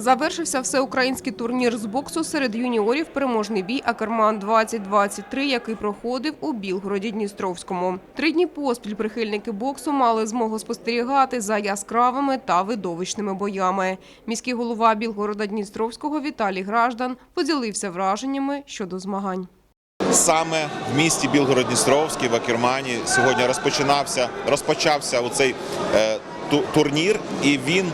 Завершився всеукраїнський турнір з боксу серед юніорів переможний бій Акерман 2023, який проходив у Білгороді Дністровському. Три дні поспіль прихильники боксу мали змогу спостерігати за яскравими та видовищними боями. Міський голова Білгорода Дністровського Віталій Граждан поділився враженнями щодо змагань. Саме в місті Білгород-Дністровський в Акермані сьогодні розпочинався розпочався оцей е, турнір, і він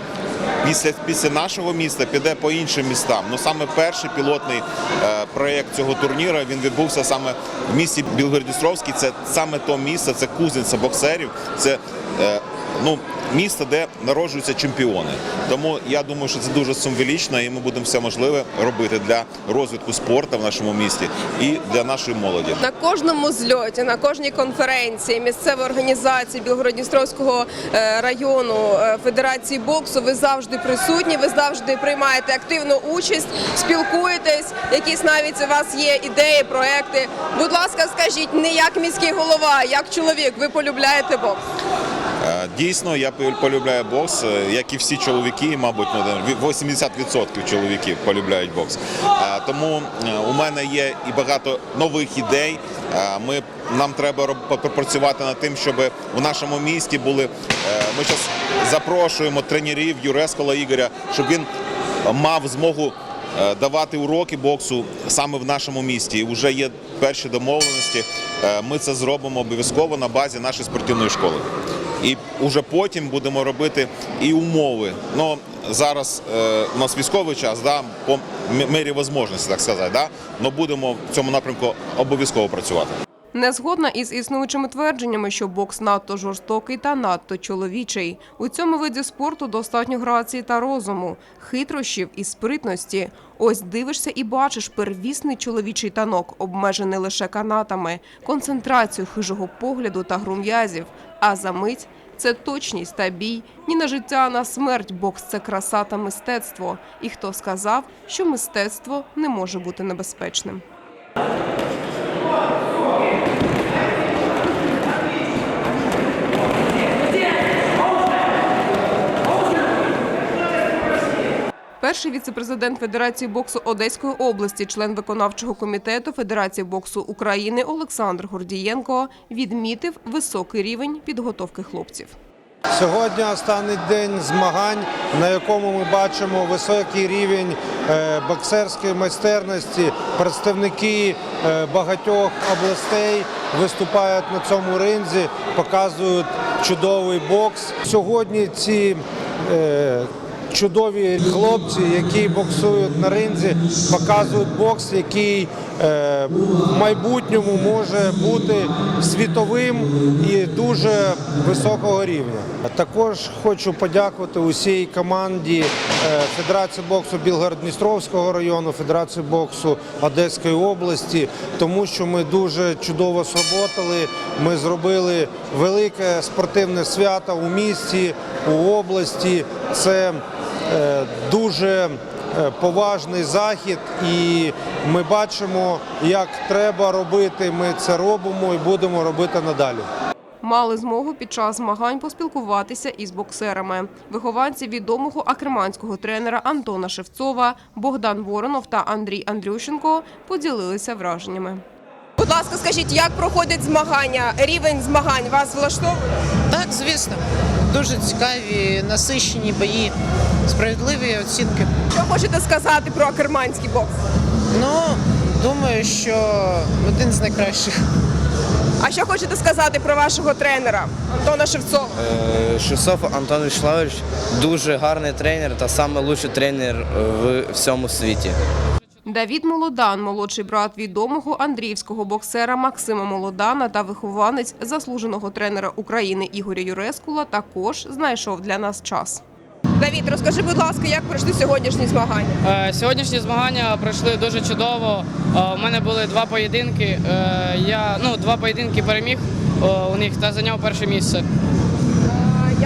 після, після нашого міста піде по іншим містам. Ну саме перший пілотний е, проєкт цього турніру він відбувся саме в місті Білгород-Дністровський. Це саме то місце, це кузниця боксерів. Це е, ну, місто, де народжуються чемпіони. Тому я думаю, що це дуже символічно, і ми будемо все можливе робити для розвитку спорту в нашому місті і для нашої молоді. На кожному зльоті, на кожній конференції місцевої організації Білгородністровського е, району е, Федерації боксу ви завжди присутні, ви завжди приймаєте активну участь, спілкуєтесь. Якісь навіть у вас є ідеї, проекти. Будь ласка, скажіть, не як міський голова, як чоловік, ви полюбляєте бокс? Дійсно, я полюбляю бокс, е, як і всі чоловіки, мабуть, ну, 80% чоловіків полюбляють бокс. Тому е, у мене є і багато нових ідей. Ми, нам треба попрацювати над тим, щоб у нашому місті були. е, Ми зараз запрошуємо тренерів Юрескола Ігоря, щоб він мав змогу давати уроки боксу саме в нашому місті. Вже є перші домовленості. Ми це зробимо обов'язково на базі нашої спортивної школи. І вже потім будемо робити і умови. Ну зараз е, у нас військовий час, да, по мірі можливості, так сказати, да, але будемо в цьому напрямку обов'язково працювати. Не згодна із існуючими твердженнями, що бокс надто жорстокий та надто чоловічий. У цьому виді спорту достатньо грації та розуму, хитрощів і спритності. Ось дивишся і бачиш первісний чоловічий танок, обмежений лише канатами, концентрацію хижого погляду та гру м'язів. А за мить це точність та бій. Ні на життя, а на смерть. Бокс це краса та мистецтво. І хто сказав, що мистецтво не може бути небезпечним. Перший віцепрезидент Федерації боксу Одеської області, член виконавчого комітету Федерації боксу України Олександр Гордієнко відмітив високий рівень підготовки хлопців. Сьогодні останній день змагань, на якому ми бачимо високий рівень е, боксерської майстерності. Представники е, багатьох областей виступають на цьому ринзі, показують чудовий бокс. Сьогодні ці е, чудові хлопці, які боксують на ринзі, показують бокс, який е, в майбутньому може бути світовим і дуже високого рівня. Також хочу подякувати усій команді е, Федерації боксу Білгород-Дністровського району, Федерації боксу Одеської області, тому що ми дуже чудово сработали. Ми зробили велике спортивне свято у місті, у області. Це дуже е, поважний захід, і ми бачимо, як треба робити. Ми це робимо і будемо робити надалі. Мали змогу під час змагань поспілкуватися із боксерами. Вихованці відомого акерманського тренера Антона Шевцова, Богдан Воронов та Андрій Андрющенко поділилися враженнями. Будь ласка, скажіть, як проходять змагання? Рівень змагань вас влаштовує? Так, звісно. Дуже цікаві, насичені бої, справедливі оцінки. Що хочете сказати про акерманський бокс? Ну, думаю, що один з найкращих. А що хочете сказати про вашого тренера Антона Шевцова? Е, Шевцов Антон Вячеславович дуже гарний тренер та найкращий тренер в всьому світі. Давід Молодан, молодший брат відомого андріївського боксера Максима Молодана та вихованець заслуженого тренера України Ігоря Юрескула, також знайшов для нас час. Давід, розкажи, будь ласка, як пройшли сьогоднішні змагання? Е, Сьогоднішні змагання пройшли дуже чудово. Е, У мене були два поєдинки. Е, Я ну два поєдинки переміг е, у них та зайняв перше місце.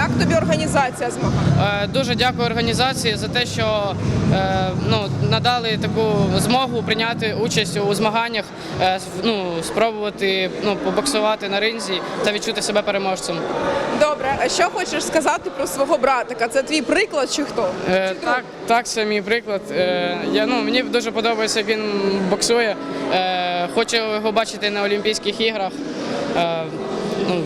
Як тобі організація змагань? Е, Дуже дякую організації за те, що е, ну, надали таку змогу прийняти участь у змаганнях, е, ну, спробувати ну, побоксувати на ринзі та відчути себе переможцем. Добре, а що хочеш сказати про свого братика? Це твій приклад чи хто? Е, так, так, це мій приклад. Е, я, ну, мені дуже подобається, як він боксує. Е, хочу його бачити на Олімпійських іграх. Е, ну,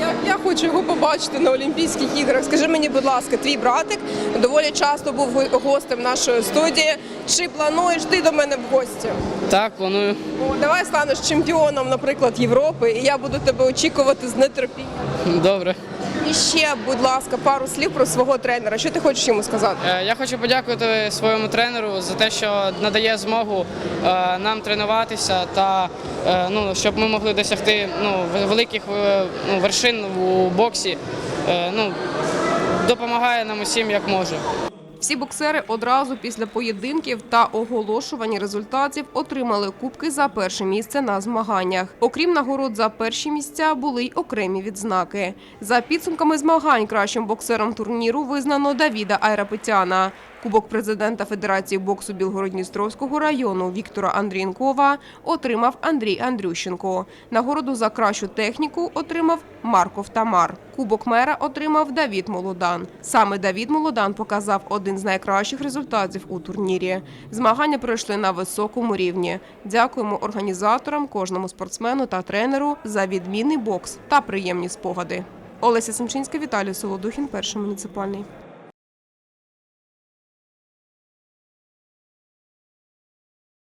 я, я хочу його побачити на Олімпійських іграх. Скажи мені, будь ласка, твій братик доволі часто був гостем нашої студії. Чи плануєш ти до мене в гості? так, планую. О, давай станеш чемпіоном, наприклад, Європи, і я буду тебе очікувати з нетерпінням. Добре. І ще, будь ласка, пару слів про свого тренера. Що ти хочеш йому сказати? Е, Я хочу подякувати своєму тренеру за те, що надає змогу е, нам тренуватися та е, ну, щоб ми могли досягти ну, великих ну, вершин у боксі. Ну, допомагає нам усім як може. Всі боксери одразу після поєдинків та оголошування результатів отримали кубки за перше місце на змаганнях. Окрім нагород за перші місця, були й окремі відзнаки. За підсумками змагань кращим боксером турніру визнано Давіда Айрапетяна. Кубок президента Федерації боксу Білгород-Дністровського району Віктора Андрієнкова отримав Андрій Андрющенко. Нагороду за кращу техніку отримав Марков Тамар. Кубок мера отримав Давід Молодан. Саме Давід Молодан показав один з найкращих результатів у турнірі. Змагання пройшли на високому рівні. Дякуємо організаторам, кожному спортсмену та тренеру за відмінний бокс та приємні спогади. Олеся Семчинська, Віталій Солодухін, перший муніципальний.